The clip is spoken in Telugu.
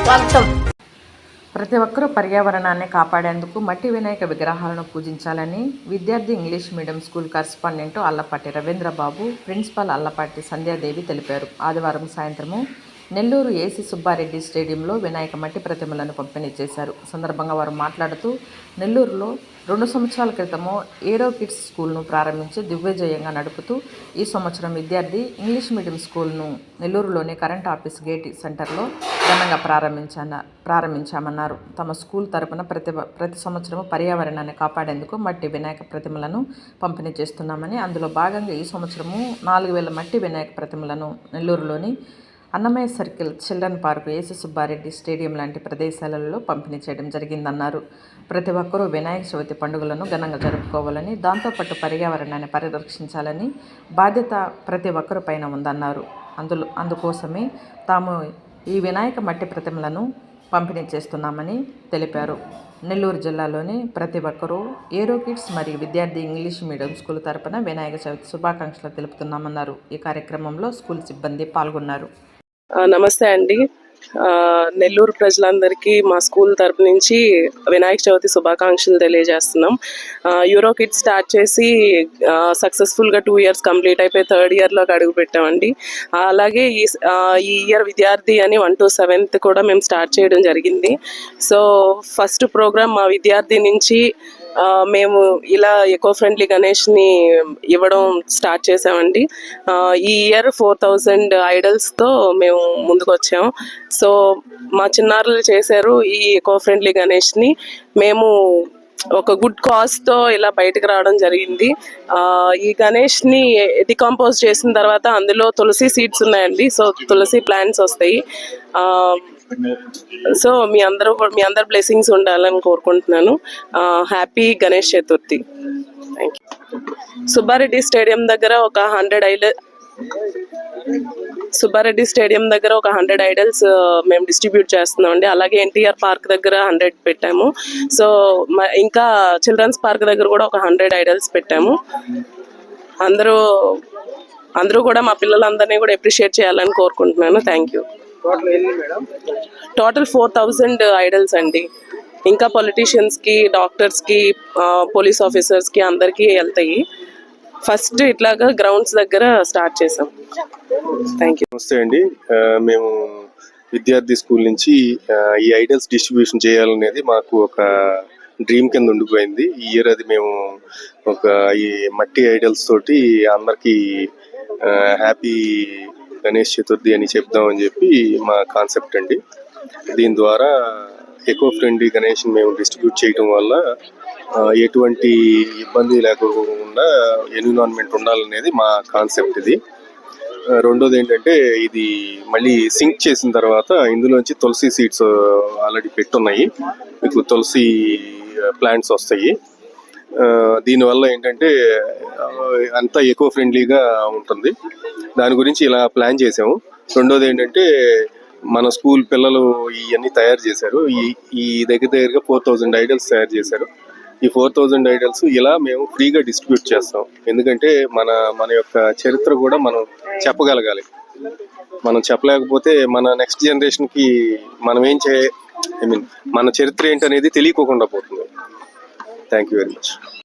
స్వాగతం. ప్రతి ఒక్కరూ పర్యావరణాన్ని కాపాడేందుకు మట్టి వినాయక విగ్రహాలను పూజించాలని విద్యార్థి English medium school correspondent Allapati Ravindrababu principal Allapati Sandhyadevi తెలిపారు. ఆదివారం సాయంత్రము నెల్లూరు ఏసీ సుబ్బారెడ్డి స్టేడియంలో వినాయక మట్టి ప్రతిమలను పంపిణీ చేశారు. సందర్భంగా వారు మాట్లాడుతూ నెల్లూరులో రెండు సంవత్సరాల క్రితము ఏరో కిడ్స్ స్కూల్ను ప్రారంభించి దిగ్విజయంగా నడుపుతూ ఈ సంవత్సరం విద్యార్థి ఇంగ్లీష్ మీడియం స్కూల్ను నెల్లూరులోని కరెంట్ ఆఫీస్ గేట్ సెంటర్లో ఘనంగా ప్రారంభించాన ప్రారంభించామన్నారు. తమ స్కూల్ తరపున ప్రతి ప్రతి సంవత్సరం పర్యావరణాన్ని కాపాడేందుకు మట్టి వినాయక ప్రతిమలను పంపిణీ చేస్తున్నామని అందులో భాగంగా ఈ సంవత్సరము నాలుగు వేల మట్టి వినాయక ప్రతిమలను నెల్లూరులోని Annamayya circle children park Yesu Subbareddy stadium లాంటి ప్రదేశాలలో పంపిణీ చేయడం జరిగిందన్నారు. ప్రతి ఒక్కరూ వినాయక చవితి పండుగలను ఘనంగా జరుపుకోవాలని దాంతోపాటు పర్యావరణాన్ని పరిరక్షించాలని బాధ్యత ప్రతి ఒక్కరి పైన ఉందన్నారు. అందులో అందుకోసమే తాము ఈ వినాయక మట్టి ప్రతిమలను పంపిణీ చేస్తున్నామని తెలిపారు. నెల్లూరు జిల్లాలోని ప్రతి ఒక్కరూ ఏరో కిడ్స్ మరియు విద్యార్థి ఇంగ్లీష్ మీడియం స్కూల్ తరపున వినాయక చవితి శుభాకాంక్షలు తెలుపుతున్నామన్నారు. ఈ కార్యక్రమంలో స్కూల్ సిబ్బంది పాల్గొన్నారు. నమస్తే అండి. నెల్లూరు ప్రజలందరికీ మా స్కూల్ తరపు నుంచి వినాయక చవితి శుభాకాంక్షలు తెలియజేస్తున్నాం. యూరో కిట్ స్టార్ట్ చేసి సక్సెస్ఫుల్గా టూ ఇయర్స్ కంప్లీట్ అయిపోయి థర్డ్ ఇయర్లోకి అడుగు పెట్టామండి. అలాగే ఈ ఈ ఇయర్ విద్యార్థి అని వన్ టు సెవెంత్ కూడా మేము స్టార్ట్ చేయడం జరిగింది. సో ఫస్ట్ ప్రోగ్రామ్ మా విద్యార్థి నుంచి మేము ఇలా ఎకో ఫ్రెండ్లీ గణేష్ని ఇవ్వడం స్టార్ట్ చేసామండి ఈ ఇయర్ ఫోర్ థౌజండ్ ఐడల్స్తో మేము ముందుకు వచ్చాము సో మా చిన్నారులు చేశారు ఈ ఎకో ఫ్రెండ్లీ గణేష్ని. మేము ఒక గుడ్ కాస్ట్తో ఇలా బయటకు రావడం జరిగింది. ఈ గణేష్ని డికంపోజ్ చేసిన తర్వాత అందులో తులసి సీడ్స్ ఉన్నాయండి. సో తులసి ప్లాంట్స్ వస్తాయి. సో మీ అందరూ మీ అందరు బ్లెస్సింగ్స్ ఉండాలని కోరుకుంటున్నాను. Happy Ganesh Chaturthi. Thank you Subbareddy stadium దగ్గర ఒక హండ్రెడ్ ఐల సుబ్బారెడ్డి స్టేడియం దగ్గర ఒక హండ్రెడ్ ఐడల్స్ మేము డిస్ట్రిబ్యూట్ చేస్తున్నాం అండి. అలాగే ఎన్టీఆర్ పార్క్ దగ్గర హండ్రెడ్ పెట్టాము. సో ఇంకా చిల్డ్రన్స్ పార్క్ దగ్గర కూడా ఒక హండ్రెడ్ ఐడల్స్ పెట్టాము. అందరూ అందరూ కూడా మా పిల్లలందరినీ కూడా అప్రిషియేట్ చేయాలని కోరుకుంటున్నాను. Thank you total four thousand idols అండి. ఇంకా పొలిటీషియన్స్కి డాక్టర్స్కి పోలీస్ ఆఫీసర్స్కి అందరికీ వెళ్తాయి. ఫస్ట్ ఇట్లాగా గ్రౌండ్స్ దగ్గర స్టార్ట్ చేసాం థ్యాంక్ యూ నమస్తే అండి. మేము విద్యార్థి స్కూల్ నుంచి ఈ ఐడల్స్ డిస్ట్రిబ్యూషన్ చేయాలనేది మాకు ఒక డ్రీమ్ కింద ఉండిపోయింది. ఈ ఇయర్ అది మేము ఒక ఈ మట్టి ఐడల్స్ తోటి అందరికి హ్యాపీ గణేష్ చతుర్థి అని చెప్దామని చెప్పి మా కాన్సెప్ట్ అండి. దీని ద్వారా ఎకో ఫ్రెండ్లీ గణేష్ని మేము డిస్ట్రిబ్యూట్ చేయడం వల్ల ఎటువంటి ఇబ్బంది లేకుండా ఎన్విరాన్మెంట్ ఉండాలనేది మా కాన్సెప్ట్ ఇది. రెండోది ఏంటంటే ఇది మళ్ళీ సింక్ చేసిన తర్వాత ఇందులోంచి తులసి సీడ్స్ ఆల్రెడీ పెట్టున్నాయి. మీకు తులసి ప్లాంట్స్ వస్తాయి. దీనివల్ల ఏంటంటే అంతా ఎకో ఫ్రెండ్లీగా ఉంటుంది. దాని గురించి ఇలా ప్లాన్ చేసాము రెండోది ఏంటంటే మన స్కూల్ పిల్లలు ఇవన్నీ తయారు చేశారు. ఈ ఈ దగ్గర దగ్గరగా ఫోర్ థౌజండ్ ఐడల్స్ తయారు చేశారు. ఈ ఫోర్ థౌజండ్ ఐడల్స్ ఇలా మేము ఫ్రీగా డిస్ట్రిబ్యూట్ చేస్తాం. ఎందుకంటే మన మన యొక్క చరిత్ర కూడా మనం చెప్పగలగాలి. మనం చెప్పలేకపోతే మన నెక్స్ట్ జనరేషన్కి మనం ఏం చే ఐ మీన్ మన చరిత్ర ఏంటనేది తెలియకోకుండా పోతుంది. Thank you very much.